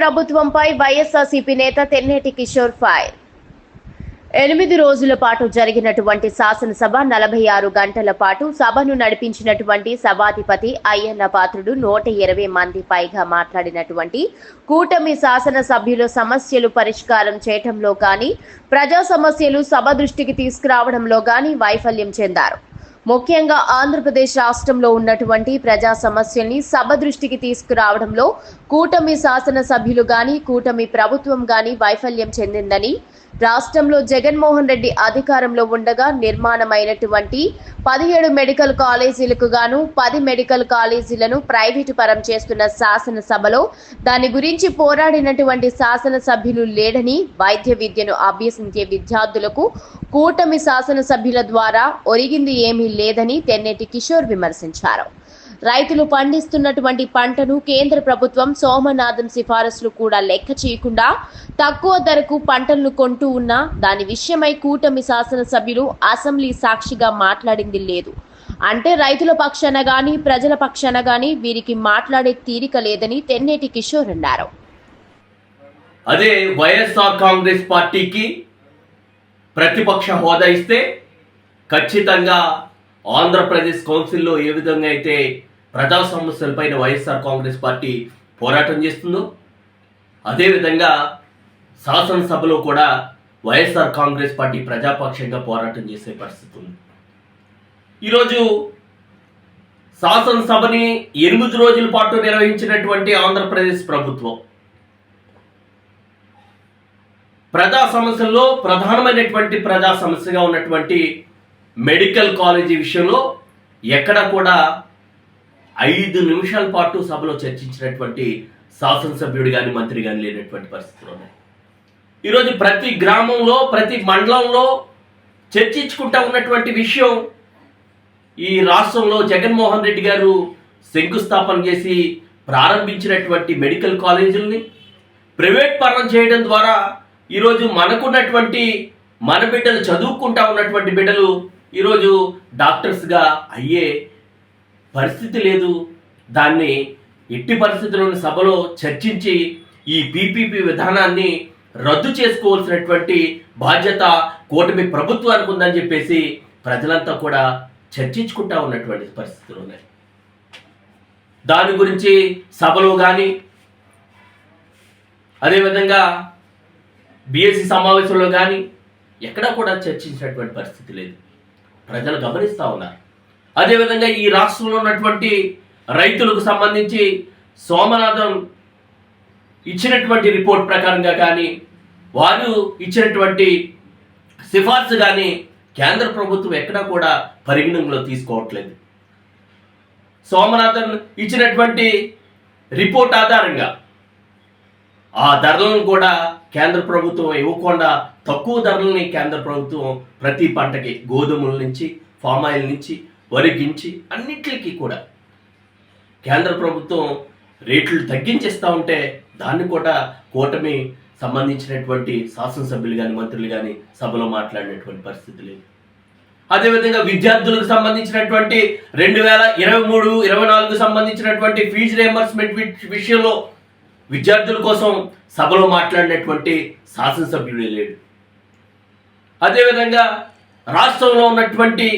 ప్రభుత్వంపై వైఎస్ఆర్సీపీ నేత తెన్నేటి కిషోర్ ఫైర్. ఎనిమిది రోజుల పాటు జరిగినటువంటి శాసనసభ నలభై ఆరు గంటల పాటు సభను నడిపించినటువంటి సభాధిపతి అయ్యన్న పాత్రుడు నూట ఇరవై మంది పైగా మాట్లాడినటువంటి కూటమి శాసనసభ్యుల సమస్యలు పరిష్కారం చేయటంలో కానీ ప్రజా సమస్యలు సభ దృష్టికి తీసుకురావడంలో కానీ వైఫల్యం చెందారు. ముఖ్యంగా ఆంధ్రప్రదేశ్ రాష్ట్రంలో ఉన్నటువంటి ప్రజా సమస్యల్ని సభ దృష్టికి తీసుకురావడంలో కూటమి శాసనసభ్యులు గాని కూటమి ప్రభుత్వం గాని వైఫల్యం చెందిందని రాష్ట్రంలో జగన్మోహన్ రెడ్డి అధికారంలో ఉండగా నిర్మాణమైనటువంటి పదిహేడు మెడికల్ కాలేజీలకు గాను పది మెడికల్ కాలేజీలను ప్రైవేటు పరం చేస్తున్న శాసనసభలో దాని గురించి పోరాడినటువంటి శాసనసభ్యులు లేడని వైద్య విద్యను అభ్యసించే విద్యార్థులకు కూటమి శాసనసభ్యుల ద్వారా ఒరిగింది ఏమీ లేదని తెన్నేటి కిషోర్ విమర్శించారు. రైతులు పండిస్తున్నటువంటి పంటను కేంద్ర ప్రభుత్వం సోమనాథం సిఫారసులు కూడా లెక్క చేయకుండా తక్కువ ధరకు పంటలను కొంటూ ఉన్నా దాని విషయమై కూటమి శాసనసభ్యులు అసెంబ్లీ సాక్షిగా మాట్లాడింది లేదు. అంటే రైతుల పక్షాన గాని ప్రజల పక్షాన గాని వీరికి మాట్లాడే తీరిక లేదని తెన్నేటి కిషోర్ అన్నారు. అదే వైఎస్ఆర్ కాంగ్రెస్ పార్టీకి ప్రతిపక్ష హోదా ఇస్తే ఖచ్చితంగా ఆంధ్రప్రదేశ్ కౌన్సిల్లో ఏ విధంగా అయితే ప్రజా సమస్యలపైన వైఎస్ఆర్ కాంగ్రెస్ పార్టీ పోరాటం చేస్తుందో అదేవిధంగా శాసనసభలో కూడా వైఎస్ఆర్ కాంగ్రెస్ పార్టీ ప్రజాపక్షంగా పోరాటం చేసే పరిస్థితి ఉంది. ఈరోజు శాసనసభని ఎనిమిది రోజుల పాటు నిర్వహించినటువంటి ఆంధ్రప్రదేశ్ ప్రభుత్వం ప్రజా సమస్యల్లో ప్రధానమైనటువంటి ప్రజా సమస్యగా ఉన్నటువంటి మెడికల్ కాలేజీ విషయంలో ఎక్కడ కూడా ఐదు నిమిషాల పాటు సభలో చర్చించినటువంటి శాసనసభ్యుడు కానీ మంత్రి కానీ లేనటువంటి పరిస్థితులు ఉన్నాయి. ఈరోజు ప్రతి గ్రామంలో ప్రతి మండలంలో చర్చించుకుంటా ఉన్నటువంటి విషయం ఈ రాష్ట్రంలో జగన్మోహన్ రెడ్డి గారు శంకుస్థాపన చేసి ప్రారంభించినటువంటి మెడికల్ కాలేజీలని ప్రైవేట్ పరం చేయడం ద్వారా ఈరోజు మనకున్నటువంటి మన బిడ్డలు చదువుకుంటా ఉన్నటువంటి బిడ్డలు ఈరోజు డాక్టర్స్గా అయ్యే పరిస్థితి లేదు. దాన్ని ఎట్టి పరిస్థితుల్లోని సభలో చర్చించి ఈ పీపీపీ విధానాన్ని రద్దు చేసుకోవాల్సినటువంటి బాధ్యత కూటమి ప్రభుత్వానికి ఉందని చెప్పేసి ప్రజలంతా కూడా చర్చించుకుంటా ఉన్నటువంటి పరిస్థితులు ఉన్నాయి. దాని గురించి సభలో కానీ అదేవిధంగా బీఎస్సీ సమావేశంలో కానీ ఎక్కడా కూడా చర్చించినటువంటి పరిస్థితి లేదు. ప్రజలు గమనిస్తూ ఉన్నారు. అదేవిధంగా ఈ రాష్ట్రంలో ఉన్నటువంటి రైతులకు సంబంధించి సోమనాథం ఇచ్చినటువంటి రిపోర్ట్ ప్రకారంగా కానీ వారు ఇచ్చినటువంటి సిఫార్సు కానీ కేంద్ర ప్రభుత్వం ఎక్కడా కూడా పరిగణనలో తీసుకోవట్లేదు. సోమనాథన్ ఇచ్చినటువంటి రిపోర్ట్ ఆధారంగా ఆ ధరలను కూడా కేంద్ర ప్రభుత్వం ఇవ్వకుండా తక్కువ ధరలని కేంద్ర ప్రభుత్వం ప్రతి పంటకి గోధుమల నుంచి ఫామ్ ఆయిల్ నుంచి వరిగించి అన్నిటికీ కూడా. కేంద్ర ప్రభుత్వం రేట్లు తగ్గించేస్తూ ఉంటే దాన్ని కూడా కూటమి సంబంధించినటువంటి శాసనసభ్యులు కానీ మంత్రులు కానీ సభలో మాట్లాడినటువంటి పరిస్థితి లేదు. అదేవిధంగా విద్యార్థులకు సంబంధించినటువంటి రెండు వేల ఇరవై మూడు ఇరవై నాలుగు సంబంధించినటువంటి ఫీజు రియంబర్స్మెంట్ విషయంలో విద్యార్థుల కోసం సభలో మాట్లాడినటువంటి శాసనసభ్యుడు లేడు. అదేవిధంగా రాష్ట్రంలో ఉన్నటువంటి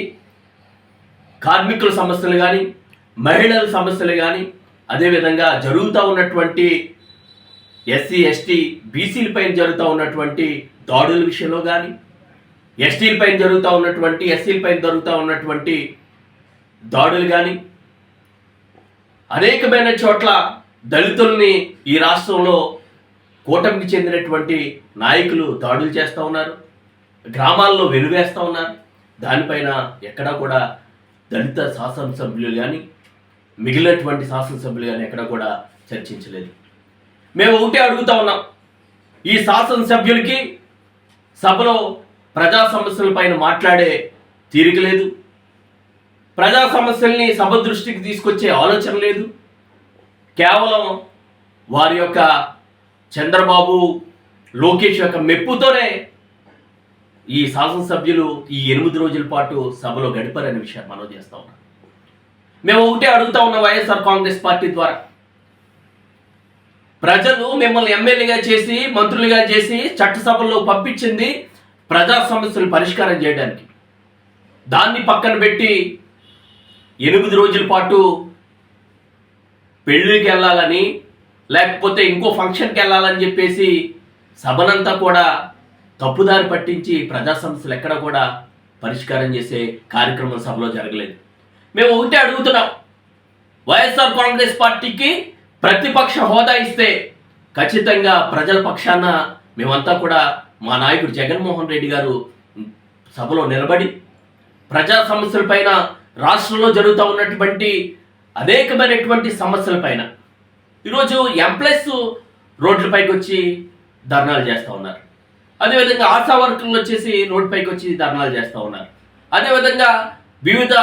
కార్మికుల సమస్యలు కానీ మహిళల సమస్యలు కానీ అదేవిధంగా జరుగుతూ ఉన్నటువంటి ఎస్సీ ఎస్టీ బీసీలపైన జరుగుతూ ఉన్నటువంటి దాడుల విషయంలో కానీ ఎస్టీలపైన జరుగుతూ ఉన్నటువంటి ఎస్సీలపైన జరుగుతూ ఉన్నటువంటి దాడులు కానీ అనేకమైన చోట్ల దళితుల్ని ఈ రాష్ట్రంలో కూటమికి చెందినటువంటి నాయకులు దాడులు చేస్తూ ఉన్నారు గ్రామాల్లో వెలువేస్తూ ఉన్నారు. దానిపైన ఎక్కడా కూడా దళిత శాసనసభ్యులు కానీ మిగిలినటువంటి శాసనసభ్యులు కానీ ఎక్కడ కూడా చర్చించలేదు. మేము ఒకటే అడుగుతా ఉన్నాం. ఈ శాసనసభ్యులకి సభలో ప్రజా సమస్యలపైన మాట్లాడే తీరిక లేదు. ప్రజా సమస్యల్ని సభ దృష్టికి తీసుకొచ్చే ఆలోచన లేదు. కేవలం వారి యొక్క చంద్రబాబు లోకేష్ యొక్క మెప్పుతోనే ఈ శాసనసభ్యులు ఈ ఎనిమిది రోజుల పాటు సభలో గడిపారనే విషయాన్ని మనం చేస్తా ఉన్నాం. మేము ఒకటే అడుగుతా ఉన్నాం వైఎస్ఆర్ కాంగ్రెస్ పార్టీ ద్వారా. ప్రజలు మిమ్మల్ని ఎమ్మెల్యేగా చేసి మంత్రులుగా చేసి చట్టసభల్లో పంపించింది ప్రజా సమస్యలు పరిష్కారం చేయడానికి. దాన్ని పక్కన పెట్టి ఎనిమిది రోజుల పాటు పెళ్ళికి వెళ్ళాలని లేకపోతే ఇంకో ఫంక్షన్కి వెళ్ళాలని చెప్పేసి సభనంతా కూడా తప్పుదారి పట్టించి ప్రజా సమస్యలు ఎక్కడ కూడా పరిష్కారం చేసే కార్యక్రమం సభలో జరగలేదు. మేము ఒకటే అడుగుతున్నాం. వైఎస్ఆర్ కాంగ్రెస్ పార్టీకి ప్రతిపక్ష హోదా ఇస్తే ఖచ్చితంగా ప్రజల పక్షాన మేమంతా కూడా మా నాయకుడు జగన్మోహన్ రెడ్డి గారు సభలో నిలబడి ప్రజా సమస్యలపైన రాష్ట్రంలో జరుగుతూ ఉన్నటువంటి అనేకమైనటువంటి సమస్యలపైన ఈరోజు ఎంప్లస్ రోడ్లపైకి వచ్చి ధర్నాలు చేస్తూ ఉన్నారు. అదేవిధంగా ఆశా వర్కర్లు వచ్చేసి రోడ్డుపైకి వచ్చి ధర్నాలు చేస్తూ ఉన్నారు. అదేవిధంగా వివిధ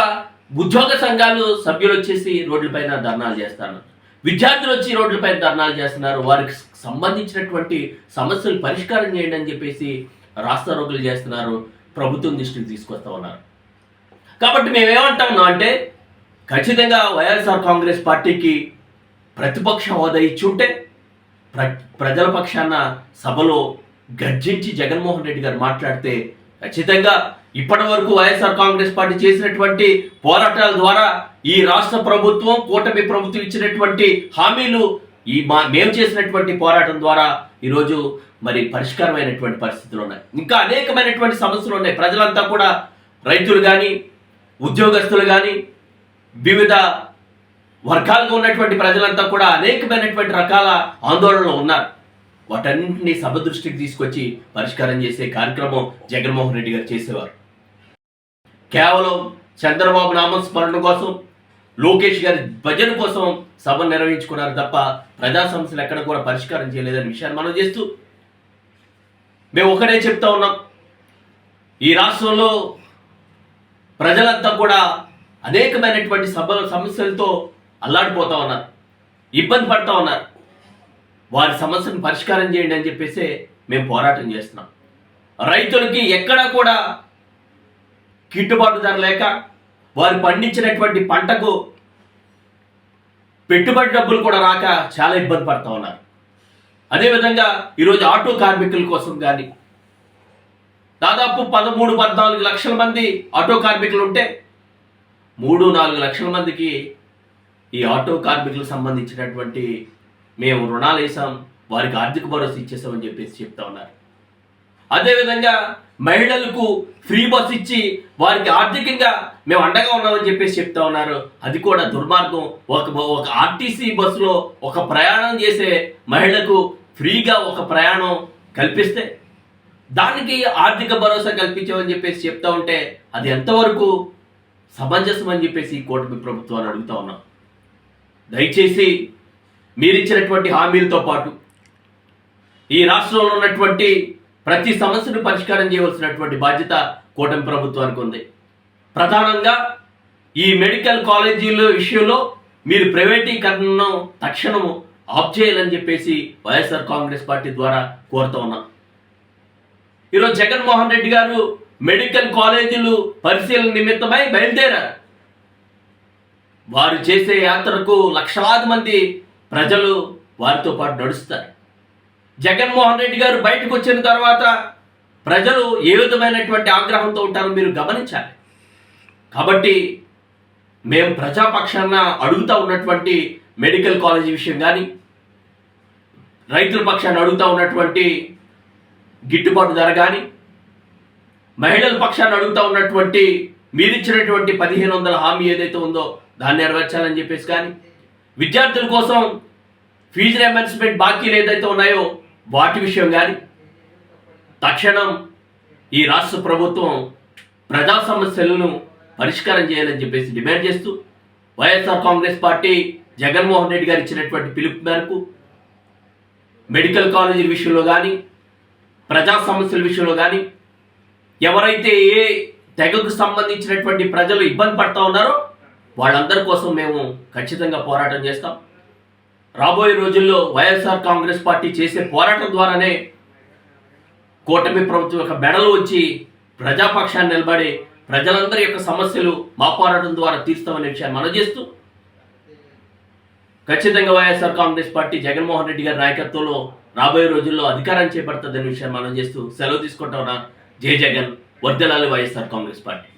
ఉద్యోగ సంఘాలు సభ్యులు వచ్చేసి రోడ్లపైన ధర్నాలు చేస్తున్నారు. విద్యార్థులు వచ్చి రోడ్లపైన ధర్నాలు చేస్తున్నారు. వారికి సంబంధించినటువంటి సమస్యలు పరిష్కారం చేయండి అని చెప్పేసి రాష్ట్ర రోగులు చేస్తున్నారు. ప్రభుత్వం దృష్టికి తీసుకొస్తా ఉన్నారు. కాబట్టి మేము అంటే ఖచ్చితంగా వైఎస్ఆర్ కాంగ్రెస్ పార్టీకి ప్రతిపక్ష హోదా ఇచ్చి ఉంటే ప్ర ప్రజల పక్షాన సభలో గర్జించి జగన్మోహన్ రెడ్డి గారు మాట్లాడితే ఖచ్చితంగా ఇప్పటి వరకు వైఎస్ఆర్ కాంగ్రెస్ పార్టీ చేసినటువంటి పోరాటాల ద్వారా ఈ రాష్ట్ర ప్రభుత్వం కూటమి ప్రభుత్వం ఇచ్చినటువంటి హామీలు ఈ మా మేము చేసినటువంటి పోరాటం ద్వారా ఈరోజు మరి పరిష్కారమైనటువంటి పరిస్థితులు ఉన్నాయి. ఇంకా అనేకమైనటువంటి సమస్యలు ఉన్నాయి. ప్రజలంతా కూడా రైతులు కానీ ఉద్యోగస్తులు కానీ వివిధ వర్గాలుగా ఉన్నటువంటి ప్రజలంతా కూడా అనేకమైనటువంటి రకాల ఆందోళనలు ఉన్నారు. వాటన్నింటినీ సభ దృష్టికి తీసుకొచ్చి పరిష్కారం చేసే కార్యక్రమం జగన్మోహన్ రెడ్డి గారు చేసేవారు. కేవలం చంద్రబాబు నామస్మరణ కోసం లోకేష్ గారి భజన కోసం సభ నిర్వహించుకున్నారు తప్ప ప్రజా సమస్యలు ఎక్కడ కూడా పరిష్కారం చేయలేదని విషయాన్ని మనం చేస్తూ మేము ఒకటే చెప్తా ఉన్నాం. ఈ రాష్ట్రంలో ప్రజలంతా కూడా అనేకమైనటువంటి సభ సమస్యలతో అల్లాడిపోతా ఉన్నారు. ఇబ్బంది పడతా ఉన్నారు. వారి సమస్యను పరిష్కారం చేయండి అని చెప్పేసి మేము పోరాటం చేస్తున్నాం. రైతులకి ఎక్కడా కూడా గిట్టుబాటు ధర లేక వారు పండించినటువంటి పంటకు పెట్టుబడి డబ్బులు కూడా రాక చాలా ఇబ్బంది పడుతూ ఉన్నారు. అదేవిధంగా ఈరోజు ఆటో కార్మికుల కోసం కానీ దాదాపు పదమూడు పద్నాలుగు లక్షల మంది ఆటో కార్మికులు ఉంటే మూడు నాలుగు లక్షల మందికి ఈ ఆటో కార్మికులకు సంబంధించినటువంటి మేము రుణాలు వేసాం వారికి ఆర్థిక భరోసా ఇచ్చేసామని చెప్పేసి చెప్తా ఉన్నారు. అదేవిధంగా మహిళలకు ఫ్రీ బస్ ఇచ్చి వారికి ఆర్థికంగా మేము అండగా ఉన్నామని చెప్పేసి చెప్తా ఉన్నారు. అది కూడా దుర్మార్గం. ఒక ఒక ఆర్టీసీ బస్సులో ఒక ప్రయాణం చేసే మహిళకు ఫ్రీగా ఒక ప్రయాణం కల్పిస్తే దానికి ఆర్థిక భరోసా కల్పించామని చెప్పేసి చెప్తా ఉంటే అది ఎంతవరకు సమంజసం అని చెప్పేసి కూటమి ప్రభుత్వాన్ని అడుగుతా ఉన్నాం. దయచేసి మీరిచ్చినటువంటి హామీలతో పాటు ఈ రాష్ట్రంలో ఉన్నటువంటి ప్రతి సమస్యను పరిష్కారం చేయవలసినటువంటి బాధ్యత కూటమి ప్రభుత్వానికి ఉంది. ప్రధానంగా ఈ మెడికల్ కాలేజీల విషయంలో మీరు ప్రైవేటీకరణను తక్షణం ఆఫ్ చేయాలని చెప్పేసి వైఎస్ఆర్ కాంగ్రెస్ పార్టీ ద్వారా కోరుతా ఉన్నాం. ఈరోజు జగన్మోహన్ రెడ్డి గారు మెడికల్ కాలేజీలు పరిశీలన నిమిత్తమై బయలుదేరారు. వారు చేసే యాత్రకు లక్షలాది మంది ప్రజలు వారితో పాటు నడుస్తారు. జగన్మోహన్ రెడ్డి గారు బయటకు వచ్చిన తర్వాత ప్రజలు ఏ విధమైనటువంటి ఆగ్రహంతో ఉంటారో మీరు గమనించాలి. కాబట్టి మేము ప్రజాపక్షాన అడుగుతూ ఉన్నటువంటి మెడికల్ కాలేజీ విషయం కానీ రైతుల పక్షాన్ని అడుగుతా ఉన్నటువంటి గిట్టుబాటు ధర కానీ మహిళల పక్షాన్ని అడుగుతా ఉన్నటువంటి మీరిచ్చినటువంటి పదిహేను వందల హామీ ఏదైతే ఉందో దాన్ని నెరవేర్చాలని చెప్పేసి కానీ విద్యార్థుల కోసం ఫీజు రియంబర్స్మెంట్ బాకీలు ఏదైతే ఉన్నాయో వాటి విషయం కానీ తక్షణం ఈ రాష్ట్ర ప్రభుత్వం ప్రజా సమస్యలను పరిష్కారం చేయాలని చెప్పేసి డిమాండ్ చేస్తూ YSR congress party Jaganmohan Reddy గారు ఇచ్చినటువంటి పిలుపు మేరకు మెడికల్ కాలేజీల విషయంలో కానీ ప్రజా సమస్యల విషయంలో కానీ ఎవరైతే ఏ తెగకు సంబంధించినటువంటి ప్రజలు ఇబ్బంది పడతా ఉన్నారో వాళ్ళందరి కోసం మేము ఖచ్చితంగా పోరాటం చేస్తాం. రాబోయే రోజుల్లో వైఎస్ఆర్ కాంగ్రెస్ పార్టీ చేసే పోరాటం ద్వారానే కూటమి ప్రభుత్వం యొక్క మెడలు వచ్చి ప్రజాపక్షాన్ని నిలబడి ప్రజలందరి యొక్క సమస్యలు మా పోరాటం ద్వారా తీర్స్తామనే విషయాన్ని మనం చేస్తూ ఖచ్చితంగా YSR congress party Jaganmohan Reddy గారి నాయకత్వంలో రాబోయే రోజుల్లో అధికారం చేపడుతుందనే విషయాన్ని మనం చేస్తూ సెలవు తీసుకుంటా ఉన్నా జై జగన్. వర్దలాలి వైఎస్ఆర్ కాంగ్రెస్ పార్టీ.